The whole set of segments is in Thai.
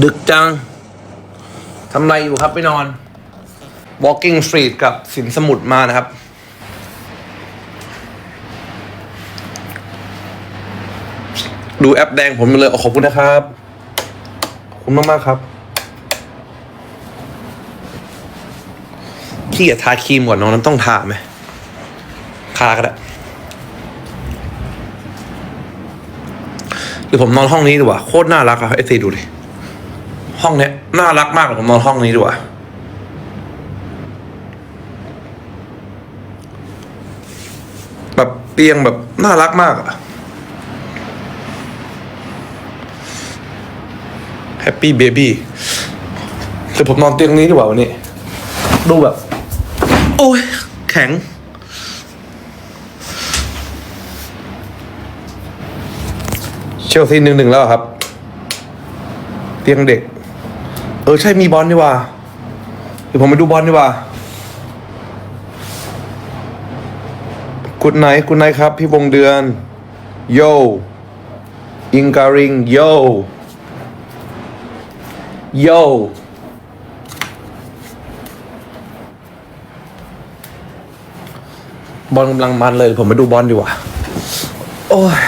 ดึกจัง ทำไรอยู่ครับไปนอน Walking Street กับสินสมุทรมานะครับ ดูแอปแดงผมเลยขอบคุณนะครับ ขอบคุณมากๆครับพี่อย่าทาครีมก่อนน้องนั้นต้องทาไหมทาก็ได้หรือผมนอนห้องนี้ดีกว่า โคตรน่ารักอะไอซีดูดิ ห้องเนี้ยน่ารักมากผมนอนห้องนี้ดีกว่าแบบเตียงแบบน่ารักมากอะแฮปปี้เบบี้หรือผมนอนเตียงนี้ดีกว่าวันนี้ ดูแบบ โอ้ยแข็ง เชลซีหนึ่งหนึ่งแล้วครับ เตียงเด็ก เออใช่มีบอลดีกว่าเดี๋ยวผมไปดูบอลดีกว่ากุดไนกุดไนครับ พี่วงเดือน โย อิงการิง โย โยบอลกำลังมันเลย ผมไปดูบอลดีกว่า โอ้ย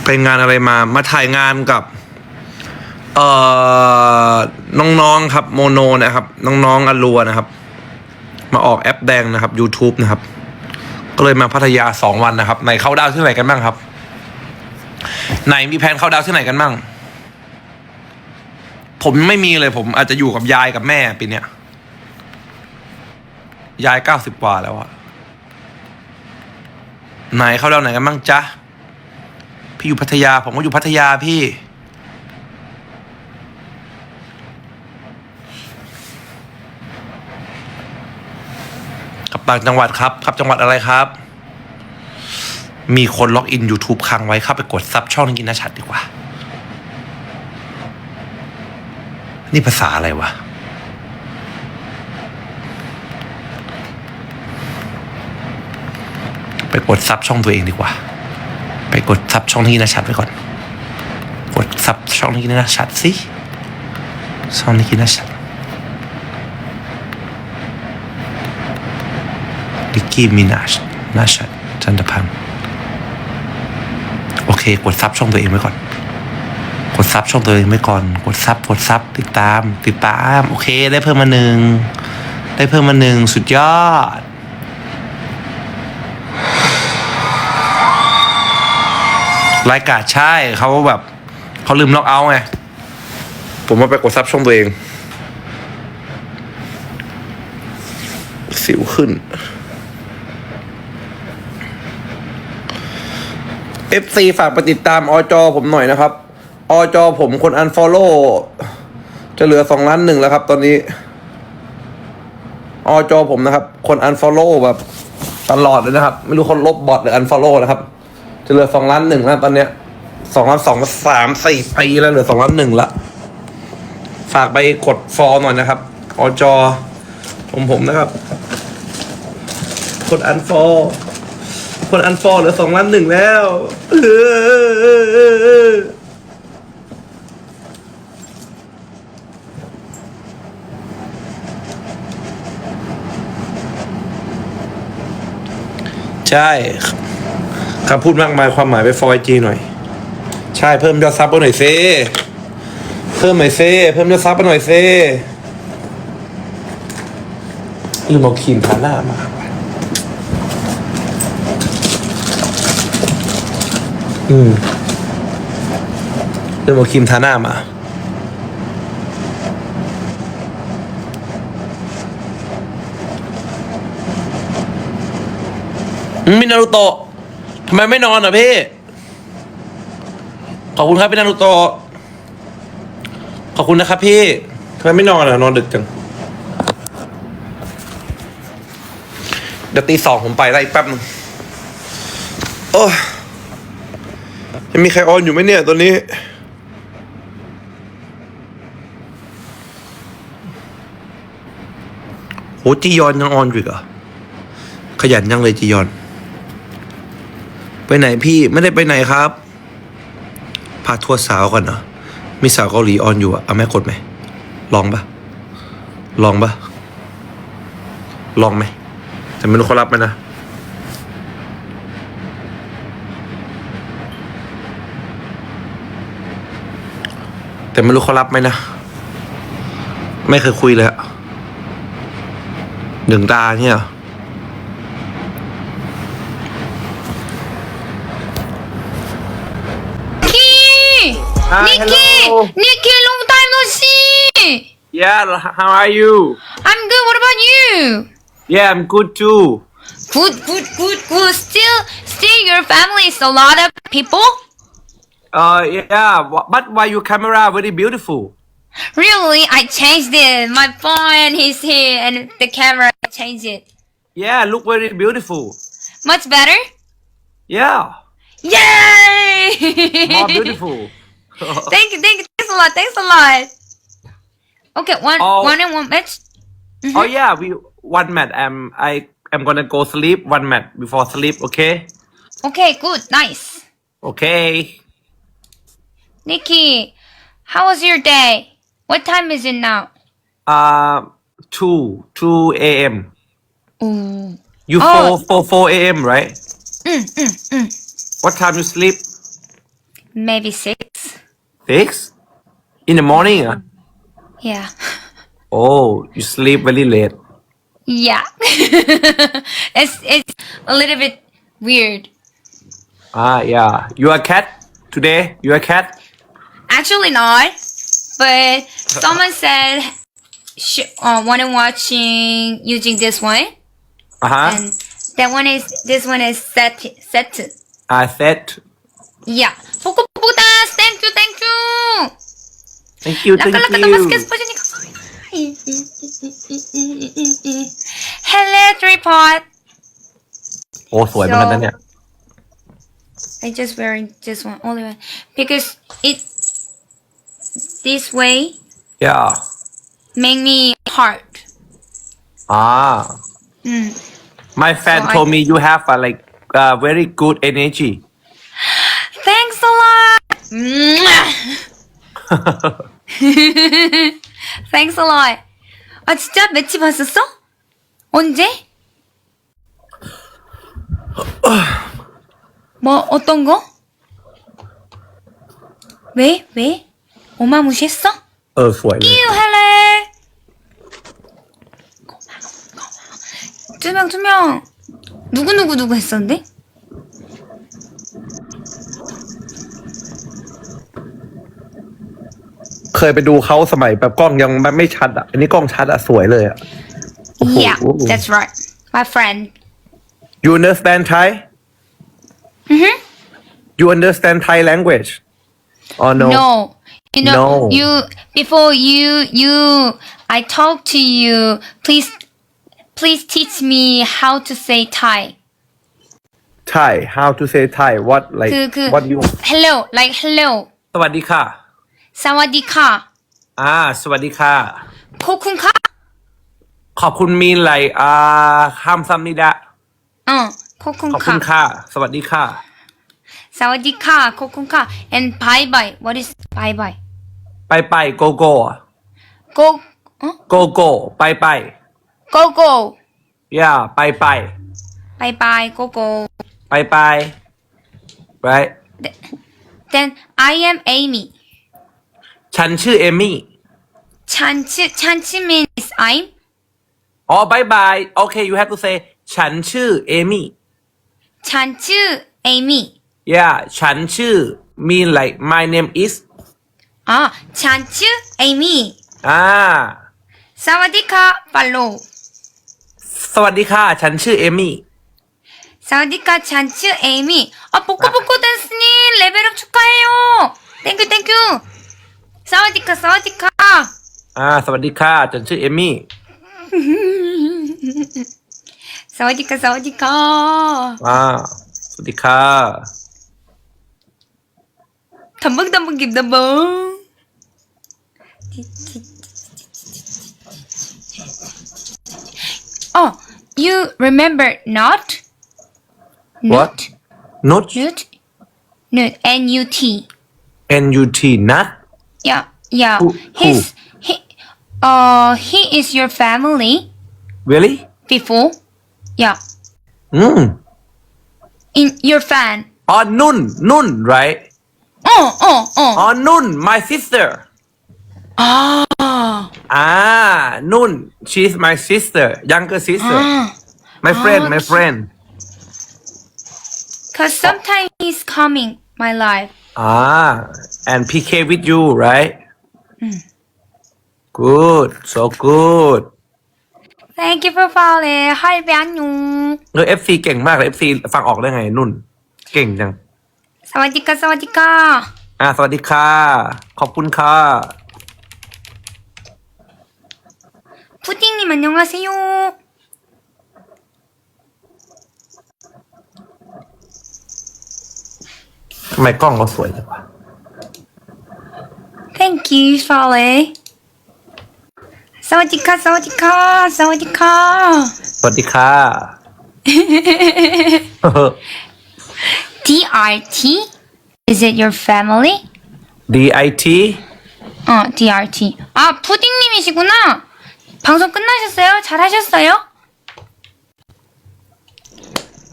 ไป งานอะไรมา มาถ่ายงานกับ เอ่อน้องๆครับ โมโนนะครับ น้องๆอลัวนะครับ มาออกแอปแดงนะครับ YouTube นะครับ ก็เลยมาพัทยาสองวันนะครับไหนเข้าดาวที่ไหนกันบ้างครับ ไหนมีแผนเข้าดาวที่ไหนกันบ้างผมไม่มีเลยผมอาจจะอยู่กับยายกับแม่ปีเนี้ยยายเก้าสิบกว่าแล้วอะไหนเข้าดาวไหนกันบ้างจ๊ะ พี่อยู่พัทยา ผมก็อยู่พัทยาพี่ กลับต่างจังหวัดครับครับจังหวัดอะไรครับ มีคนล็อกอิน YouTube ค้างไว้เข้าไปกดซับช่องกินนาชัดดีกว่า นี่ภาษาอะไรวะไปกดซับช่องตัวเองดีกว่า ไปกดซับช่องที่นาชัดไว้ก่อน กดซับช่องที่นาชัดสิช่องที่นาชัดดิกกี้มินาชนาชัดจันทพันธ์โอเค กดซับช่องตัวเองไว้ก่อน กดซับช่องตัวเองไว้ก่อน กดซับกดซับติดตาม ติดตาม โอเค ได้เพิ่มมาหนึ่งได้เพิ่มมาหนึ่งสุดยอด รายการใช่เขาแบบเขาลืมล็อกเอาท์ไง ผมมาไปกดซับช่องตัวเอง สิวขึ้น FC ฝากไปติดตามอจอผมหน่อยนะครับ อจอผมคนอันฟอลโล่จะเหลือสองล้านหนึ่งแล้วครับ ตอนนี้ อจอผมนะครับ คนอันฟอลโล่แบบตลอดเลยนะครับ ไม่รู้คนลบบอทหรืออันฟอลโล่นะครับ จะเหลือสองล้านหนึ่งแล้วตอนเนี้ยสองล้านสองสามสี่ปีแล้วเหลือสองล้านหนึ่งละ ฝากไปกดฟอลหน่อยนะครับอจอผมผมนะครับ กดอันฟอลคนอันฟอลเหลือสองล้านหนึ่งแล้วใช่ คำพูดมากมายความหมายไปฟอยจีหน่อย ใช่เพิ่มยอดซับไปหน่อยเซเพิ่มหน่อยเซเพิ่มยอดซับไปหน่อยเซลืมเอาครีมทาหน้ามาว่ะอืมลืมเอาครีมทาหน้ามามมินารุโตะ ทำไมไม่นอนอะพี่ ขอบคุณครับพี่นารุโตะขอบคุณนะครับพี่ทำไมไม่นอนอะนอนดึกจัง เดี๋ยวตีสองผมไปได้อีกแป๊บนึงโอ้ยยังมีใครออนอยู่ไหมเนี่ยตัวนี้โหจียอนยังออนอยู่อีกเหรอขยันยังเลยจียอน ไปไหนพี่ไม่ได้ไปไหนครับ พาทัวร์สาวก่อนเนาะมีสาวเกาหลีออนอยู่อะเอาแม่กดไหมลองปะลองปะลองไหมแต่ไม่รู้เขารับไหมนะแต่ไม่รู้เขารับไหมนะ ไม่เคยคุยเลยอะหนึ่งตาเนี่ย Uh, Nikki! Hello. Nikki, long time no see! Yeah, how are you? I'm good, what about you? Yeah, I'm good too. Good, good, good, good. Still, still your family is a lot of people? Uh, yeah, but why your camera very beautiful? Really? I changed it. My phone is here and the camera changed it. Yeah, look very beautiful. Much better? Yeah. Yay! More beautiful. thank you, thank you, thanks a lot, thanks a lot. Okay, one, Oh. one and one match. Oh yeah, we one mat. Um, I am gonna go sleep one mat before sleep. Okay. Okay, good, nice. Okay. Nikki, how was your day? What time is it now? Uh, two two a.m. Ooh. You Oh. four four four a.m. Right? Mm, mm, mm. What time you sleep? Maybe six. Six in the morning. ah? Yeah. Oh, you sleep very late. Yeah. it's it's a little bit weird. Ah, yeah. You are cat today. You are cat. Actually not. But someone said sh- uh, wanna watching using this one. Uh huh. And that one is this one is set set. I said. Yeah. 뽀꾸뽀꾸다스 땡큐 땡큐. 땡큐 you 라까라까도 맛있게 스포지니까. Hello, tripod. Oh, so, so I just wearing this one only one because it this way. Yeah. Make me hard. Ah. Mm. My fan so told I, me you have a like uh, very good energy. Thanks a lot. Thanks a lot. 아 진짜 매치 봤었어? 언제? 뭐 어떤 거? 왜? 왜? 어마무시했어? 어, 후아이. 끼우 할래. 투명 투명. 누구 누구 누구 했었는데? เคยไปดูเขาสมัยแบบกล้องยังไม่ชัดอะ อันนี้กล้องชัดอะสวยเลยอะโอ้โห Yeah, that's right. My friend. You understand Thai Mhm. You understand Thai language or no No. You know, No. you before you you I talk to you. Please, please teach me how to say Thai. Thai how to say Thai what like คือคือ what you hello like hello สวัสดีค่ะ สวัสดีค่ะ อ่า สวัสดีค่ะ ขอบคุณค่ะขอบคุณมีนไหลอ่าห้ามซ้ำนิดะเออขอบคุณขอบคุค่ะ ณค่ะ สวัสดีค่ะ สวัสดีค่ะ ขอบคุณค่ะ and bye bye what is bye bye ไปไปโกโก้ go เออโกโก้ไปไป go go ย่าไปไป bye bye go go ไปไป right then I am Amy ฉันชื่อเอมี่ ฉันชื่อฉันชื่อ means I'm อ๋อบายบาย โอเค you have to say ฉันชื่อเอมี่ ฉันชื่อ Amy yeah ฉันชื่อ mean like my name is อ่าฉันชื่อ Amy อ่า สวัสดีค่ะปาโล สวัสดีค่ะ ฉันชื่อเอมี่ สวัสดีค่ะฉันชื่อ Amy อ่ะปุกกุปุกกุเดนส์นี่เลเวลอัพ축하해요 thank you thank you สวัสดีค่ะสวัสดีค่ะ อ่า สวัสดีค่ะฉันชื่อเอมี่ สวัสดีค่ะสวัสดีค่ะ อ่า สวัสดีค่ะทำบังทำบังกิบดับบัง Oh, you remember not? What? Nut? Nut Nut? Nut. N-U-T. N U T nut Yeah, yeah. Who- He's he uh he is your family Really? before. Yeah. Mm. In your fan. Ah, oh, Nun, Nun, right? Oh, oh, oh. Ah, oh, Nun, my sister. Ah. Ah, Nun, she's my sister, younger sister, ah. my friend, my friend. Cause sometimes he's coming my life. ah and PK with you right good so good Thank you for following. Hi, 안녕. เออ FC เก่งมากเลย FC ฟังออกได้ไง นุ่น เก่งจัง 사와디카, 사와디카. อ่าสวัสดีค่ะ ขอบคุณค่ะ 푸딩님 안녕하세요. ไมกล้องเราสวยจังวะ Thank you, Charlie. 사와디카, 사와디카, 사와디카. สวัสดีค่ะ DRT? Is it your family? DIT 어, DRT. 아, 푸딩님이시구나. 방송 끝나셨어요? 잘하셨어요?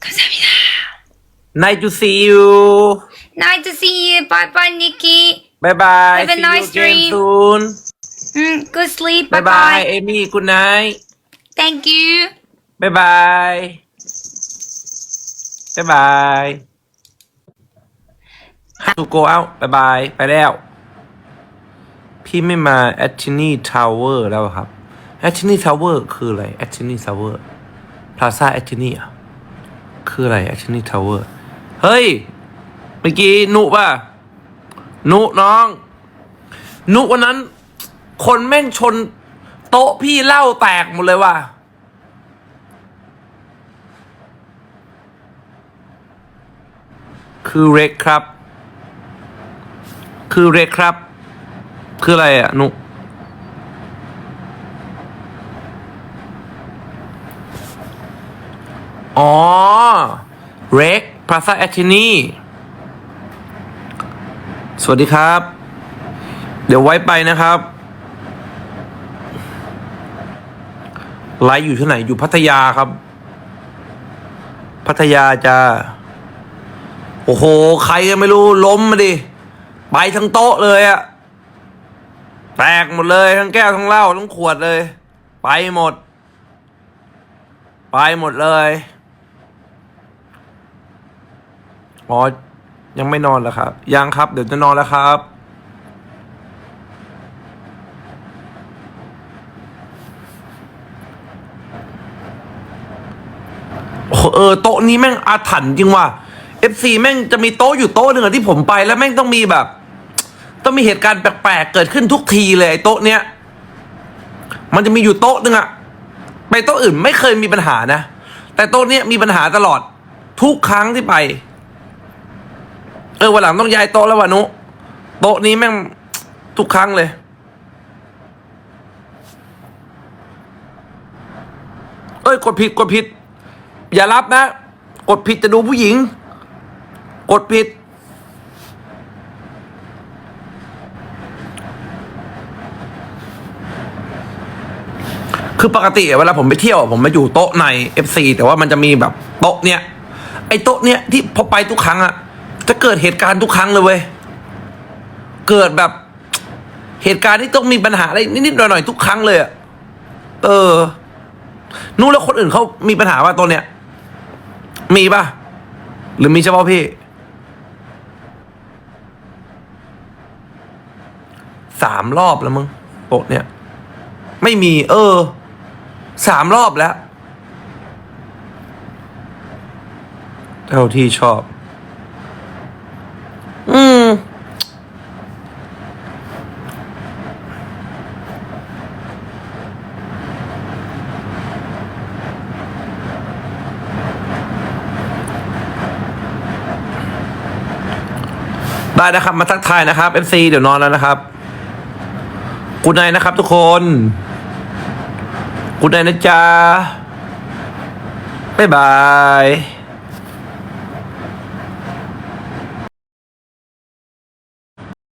감사합니다. nice to see you Nice to see you. Bye bye, Nikki. bye bye Have a see nice you again dream. soon 음, good sleep. bye Bye bye bye. เอมี่ good night Thank you. bye bye bye bye have to go out bye bye ไปแล้ว พี่ไม่มา a t ชินีทาวเวอร์แล้วครับ a t ชินีทาวเวอร์คืออะไร a t ชินีทาวเวอร์พลาซ่า a t ชินีอะ คืออะไร a t ชินีทาวเวอร์ เฮ้ย เมื่อกี้นุป่ะ นุน้อง นุวันนั้น คนแม่งชน โต๊ะพี่เหล้าแตกหมดเลยว่ะคือเร็กครับ คือเร็กครับ คืออะไรอะนุอ๋อเร็กพาซาแอชินี สวัสดีครับ เดี๋ยวไว้ไปนะครับ ไลฟ์อยู่ที่ไหน อยู่พัทยาครับ พัทยาจะโอ้โห ใครก็ไม่รู้ ล้มมาดิ ไปทั้งโต๊ะเลยอะแตกหมดเลย ทั้งแก้ว ทั้งเหล้าทั้งขวดเลย ไปหมด ไปหมดเลยอ๋อ ยังไม่นอนเหรอครับ ยังครับ เดี๋ยวจะนอนแล้วครับเออโต๊ะนี้แม่งอาถรรพ์จริงว่ะ FC แม่งจะมีโต๊ะอยู่โต๊ะหนึ่งที่ผมไปแล้วแม่งต้องมีแบบ ต้องมีเหตุการณ์แปลกๆเกิดขึ้นทุกทีเลยโต๊ะเนี้ยมันจะมีอยู่โต๊ะหนึ่งอะไปโต๊ะอื่นไม่เคยมีปัญหานะ แต่โต๊ะเนี้ยมีปัญหาตลอดทุกครั้งที่ไป เออวันหลังต้องย้ายโต๊ะแล้ววะนุ โต๊ะนี้แม่งทุกครั้งเลย เอ้ย กดผิดกดผิด อย่ารับนะ กดผิดจะดูผู้หญิง กดผิด คือปกติเวลาผมไปเที่ยว ผมมาอยู่โต๊ะใน FC แต่ว่ามันจะมีแบบโต๊ะเนี้ยไอ้โต๊ะเนี้ยที่พอไปทุกครั้งอะ จะเกิดเหตุการณ์ทุกครั้งเลยเว้ย เกิดแบบเหตุการณ์ที่ต้องมีปัญหาอะไรนิดๆหน่อยๆทุกครั้งเลยอะเออ นู้นแล้วคนอื่นเขามีปัญหาว่าตัวเนี้ย มีป่ะ หรือมีเฉพาะพี่ สามรอบแล้วมึงโปะเนี่ย ไม่มี เออ สามรอบแล้ว เท่าที่ชอบ อืม ได้นะครับ มาทักทายนะครับ FC เดี๋ยวนอนแล้วนะครับกุณนายนะครับทุกคนกุณนายนะจ๊ะบ๊ายบาย